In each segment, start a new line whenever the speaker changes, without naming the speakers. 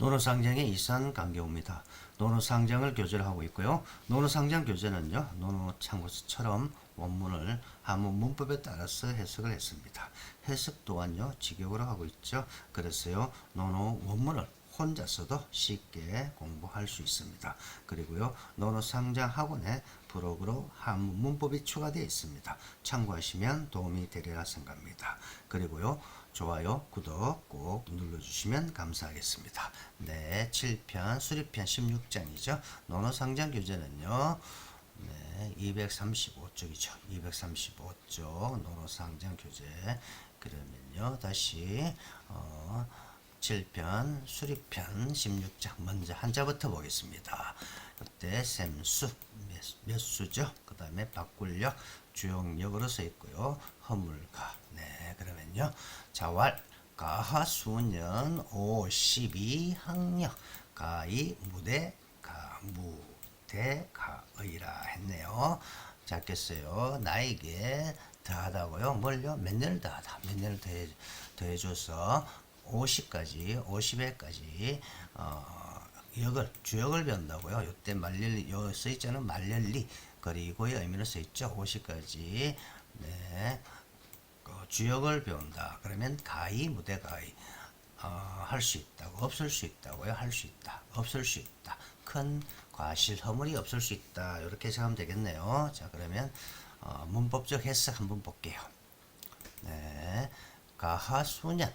노노상장의 이산 강경우입니다. 노노상장을 교재를 하고 있고요. 노노상장 교재는요. 노노참고서처럼 원문을 한문 문법에 따라서 해석을 했습니다. 해석 또한요. 직역으로 하고 있죠. 그래서요. 노노 원문을 혼자서도 쉽게 공부할 수 있습니다. 그리고요. 노노상장 학원에 브로그로 한문 문법이 추가되어 있습니다. 참고하시면 도움이 되리라 생각합니다. 그리고요. 좋아요, 구독 꼭 눌러주시면 감사하겠습니다. 네, 7편, 수리편 16장이죠. 노노상장 교재는요. 네, 235쪽이죠. 235쪽 노노상장 교재. 그러면요. 다시 어, 7편, 수리편 16장 먼저 한자부터 보겠습니다. 이때 샘수 몇, 몇 수죠? 그 다음에 바꿀력 주용력으로 써 있고요. 허물가 네 그러면요. 자왈 가하 수년 52학력 가이 무대 가 무대 가의라 했네요. 작겠어요. 나에게 더하다고요. 뭘요? 몇 년을 더하다. 몇 년을 더해, 더해줘서 50까지, 50회까지, 어, 역을, 주역을 배운다고요. 요때 말렬리, 요 써있잖아요. 말렬리. 그리고의 의미로 써있죠. 50까지. 네. 그 주역을 배운다. 그러면 가히, 무대 가히. 어, 할 수 있다고, 없을 수 있다고요. 할 수 있다. 없을 수 있다. 큰 과실, 허물이 없을 수 있다. 이렇게 해석하면 되겠네요. 자, 그러면, 어, 문법적 해석 한번 볼게요. 네. 가하수년.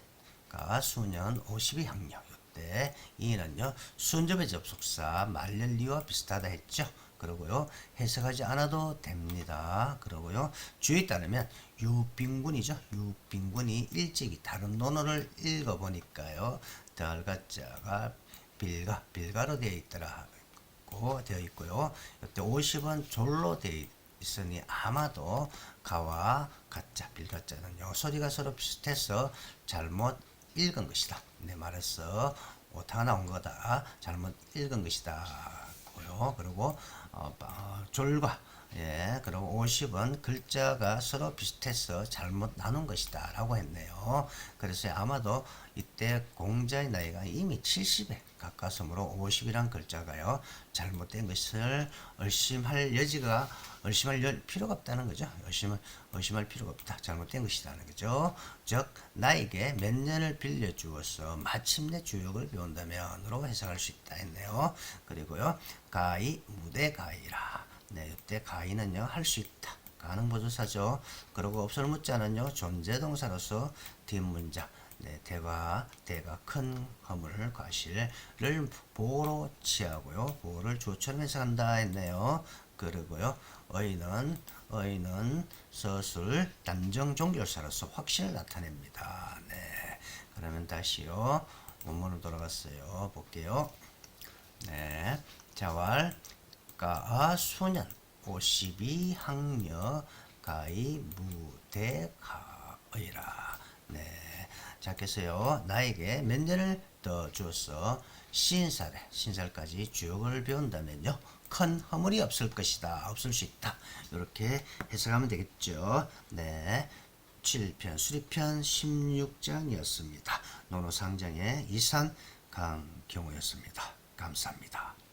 가하수년 52학년. 이때 이는요. 순접의 접속사 말년리와 비슷하다 했죠. 그러고요. 해석하지 않아도 됩니다. 그러고요. 주의에 따르면 유빈군이죠. 유빈군이 일찍이 다른 논어를 읽어보니까요. 덜가자가 빌가, 빌가로 되어 있더라. 고 되어 있고요. 이때 50은 졸로 되어 있으니 아마도 가와 가짜, 빌가짜는요. 소리가 서로 비슷해서 잘못 읽은 것이다. 내 말에서 오타가 나온 거다. 잘못 읽은 것이다. 그리고 어, 어, 졸과 예, 그리고 50은 글자가 서로 비슷해서 잘못 나눈 것이다 라고 했네요. 그래서 아마도 이때 공자의 나이가 이미 70에 가까스므로 50이란 글자가요, 잘못된 것을 의심할 여지가, 의심할 여- 필요가 없다는 거죠. 의심을, 의심할 필요가 없다. 잘못된 것이라는 거죠. 즉, 나에게 몇 년을 빌려 주어서 마침내 주역을 배운다면으로 해석할 수 있다 했네요. 그리고요, 가히, 무대 가히라. 네, 이때 가히는요, 할 수 있다. 가능 보조사죠. 그리고 없을 묻자는요, 존재 동사로서 뒷문장. 네, 대가, 대가 큰 허물, 과실을 보호로 취하고요. 보호를 주어처럼 해석한다 했네요. 그리고요, 의는, 의는 서술, 단정 종결사로서 확신을 나타냅니다. 네. 그러면 다시요. 원문으로 돌아갔어요. 볼게요. 네. 자왈, 가, 수년, 52학년, 가이, 무대, 가의라. 네. 자께서요, 나에게 몇 년을 더 주어서 신살에, 신살까지 주역을 배운다면요, 큰 허물이 없을 것이다. 없을 수 있다. 이렇게 해석하면 되겠죠. 네. 7편, 수리편 16장이었습니다. 노노상장의 이산 강경호였습니다. 감사합니다.